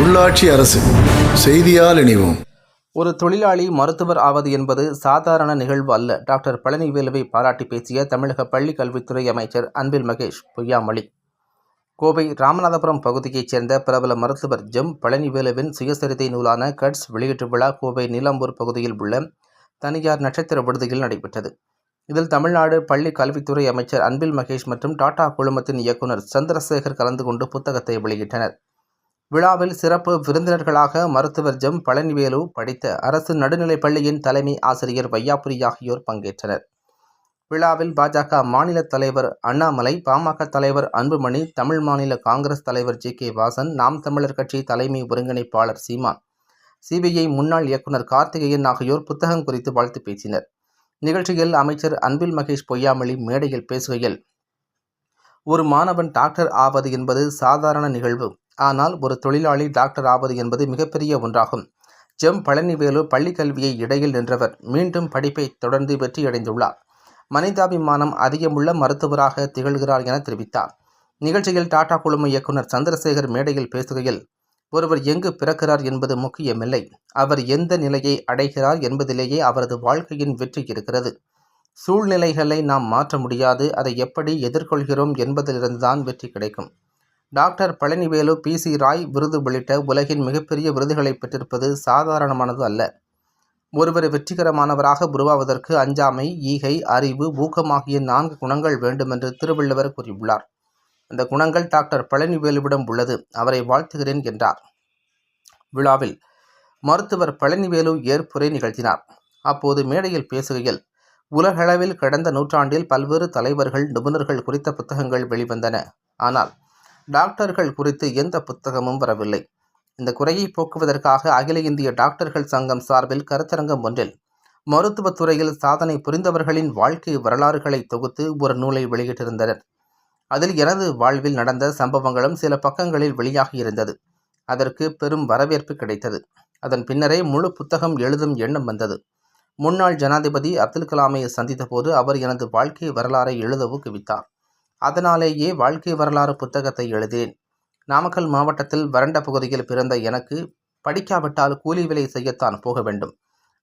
உள்ளாட்சி அரசு செய்தியால் இணைவோம். ஒரு தொழிலாளி மருத்துவர் ஆவது என்பது சாதாரண நிகழ்வு அல்ல. டாக்டர் பழனிவேலுவை பாராட்டி பேசிய தமிழக பள்ளி கல்வித்துறை அமைச்சர் அன்பில் மகேஷ் பொய்யாமொழி. கோவை ராமநாதபுரம் பகுதியைச் சேர்ந்த பிரபல மருத்துவர் ஜெம் பழனிவேலுவின் சுயசரிதை நூலான கட்ஸ் வெளியீட்டு விழா கோவை நீலாம்பூர் பகுதியில் உள்ள தனியார் நட்சத்திர விடுதியில் நடைபெற்றது. இதில் தமிழ்நாடு பள்ளி கல்வித்துறை அமைச்சர் அன்பில் மகேஷ் மற்றும் டாடா குழுமத்தின் இயக்குனர் சந்திரசேகர் கலந்து கொண்டு புத்தகத்தை வெளியிட்டனர். விழாவில் சிறப்பு விருந்தினர்களாக மருத்துவர் ஜெம் பழனிவேலு படித்த அரசு நடுநிலைப் பள்ளியின் தலைமை ஆசிரியர் வையாபுரி ஆகியோர் பங்கேற்றனர். விழாவில் பாஜக மாநில தலைவர் அண்ணாமலை பாமக தலைவர் அன்புமணி தமிழ் மாநில காங்கிரஸ் தலைவர் ஜி. கே. வாசன் நாம் தமிழர் கட்சி தலைமை ஒருங்கிணைப்பாளர் சீமான் சிபிஐ முன்னாள் இயக்குனர் கார்த்திகேயன் ஆகியோர் புத்தகம் குறித்து வாழ்த்து பேசினர். நிகழ்ச்சியில் அமைச்சர் அன்பில் மகேஷ் பொய்யாமொழி மேடையில் பேசுகையில் ஒரு மாணவன் டாக்டர் ஆவது என்பது சாதாரண நிகழ்வு. ஆனால் ஒரு தொழிலாளி டாக்டர் ஆவது என்பது மிகப்பெரிய ஒன்றாகும். ஜெம் பழனிவேலு பள்ளி கல்வியை இடையில் நின்றவர். மீண்டும் படிப்பை தொடர்ந்து வெற்றியடைந்துள்ளார். மனிதாபிமானம் அதிகமுள்ள மருத்துவராக திகழ்கிறார் என தெரிவித்தார். நிகழ்ச்சியில் டாடா குழும இயக்குனர் சந்திரசேகர் மேடையில் பேசுகையில் ஒருவர் எங்கு பிறக்கிறார் என்பது முக்கியமில்லை அவர் எந்த நிலையை அடைகிறார் என்பதிலேயே அவரது வாழ்க்கையின் வெற்றி இருக்கிறது. சூழ்நிலைகளை நாம் மாற்ற முடியாது. அதை எப்படி எதிர்கொள்கிறோம் என்பதிலிருந்துதான் வெற்றி கிடைக்கும். Doctor Palanivelu B. C. Roy விருது உள்ளிட்ட உலகின் மிகப்பெரிய விருதுகளை பெற்றிருப்பது சாதாரணமானது அல்ல. ஒருவர் வெற்றிகரமானவராக உருவாவதற்கு அஞ்சாமை ஈகை அறிவு ஊக்கமாகிய நான்கு குணங்கள் வேண்டுமென்று திருவள்ளுவர் கூறியுள்ளார். அந்த குணங்கள் டாக்டர் பழனிவேலுவிடம் உள்ளது. அவரை வாழ்த்துகிறேன் என்றார். விழாவில் மருத்துவர் பழனிவேலு ஏற்புரை நிகழ்த்தினார். அப்போது மேடையில் பேசுகையில் உலகளவில் கடந்த நூற்றாண்டில் பல்வேறு தலைவர்கள் நிபுணர்கள் குறித்த புத்தகங்கள் வெளிவந்தன. ஆனால் டாக்டர்கள் குறித்து எந்த புத்தகமும் வரவில்லை. இந்த குறையை போக்குவதற்காக அகில இந்திய டாக்டர்கள் சங்கம் சார்பில் கருத்தரங்கம் ஒன்றில் மருத்துவத் துறையில் சாதனை புரிந்தவர்களின் வாழ்க்கை வரலாறுகளை தொகுத்து ஒரு நூலை வெளியிட்டிருந்தனர். அதில் எனது வாழ்வில் நடந்த சம்பவங்களும் சில பக்கங்களில் வெளியாகியிருந்தது அதற்கு பெரும் வரவேற்பு கிடைத்தது. அதன் பின்னரே முழு புத்தகம் எழுதும் எண்ணம் வந்தது. முன்னாள் ஜனாதிபதி அப்துல் கலாமை சந்தித்தபோது அவர் எனது வாழ்க்கை வரலாறை எழுத ஊக்குவித்தார் அதனாலேயே வாழ்க்கை வரலாறு புத்தகத்தை எழுதினேன் நாமக்கல் மாவட்டத்தில் வறண்ட பகுதியில் பிறந்த எனக்கு படிக்காவிட்டால் கூலி வேலை செய்யத்தான் போக வேண்டும்.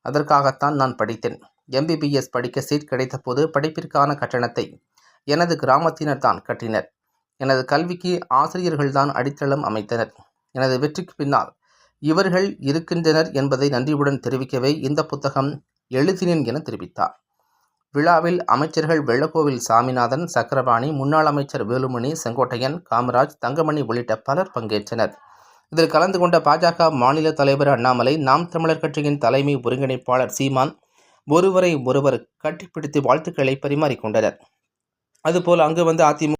அதற்காகத்தான் நான் படித்தேன். எம்பிபிஎஸ் படிக்க சீட் கிடைத்தபோது படிப்பிற்கான கட்டணத்தை எனது கிராமத்தினர் தான் கட்டினர். எனது கல்விக்கு ஆசிரியர்கள்தான் அடித்தளம் அமைத்தனர். எனது வெற்றிக்கு பின்னால் இவர்கள் இருக்கின்றனர் என்பதை நன்றியுடன் தெரிவிக்கவே இந்த புத்தகம் எழுதினேன் என தெரிவித்தார். விழாவில் அமைச்சர்கள் வெள்ளக்கோவில் சாமிநாதன் சக்கரபாணி முன்னாள் அமைச்சர் வேலுமணி செங்கோட்டையன் காமராஜ் தங்கமணி உள்ளிட்ட பலர் பங்கேற்றனர். இதில் கலந்து கொண்ட பாஜக மாநில தலைவர் அண்ணாமலை நாம் தமிழர் கட்சியின் தலைமை ஒருங்கிணைப்பாளர் சீமான் ஒருவரை ஒருவர் கட்டிப்பிடித்து வாழ்த்துக்களை பரிமாறிக்கொண்டனர். அதுபோல் அங்கு வந்து அதிமுக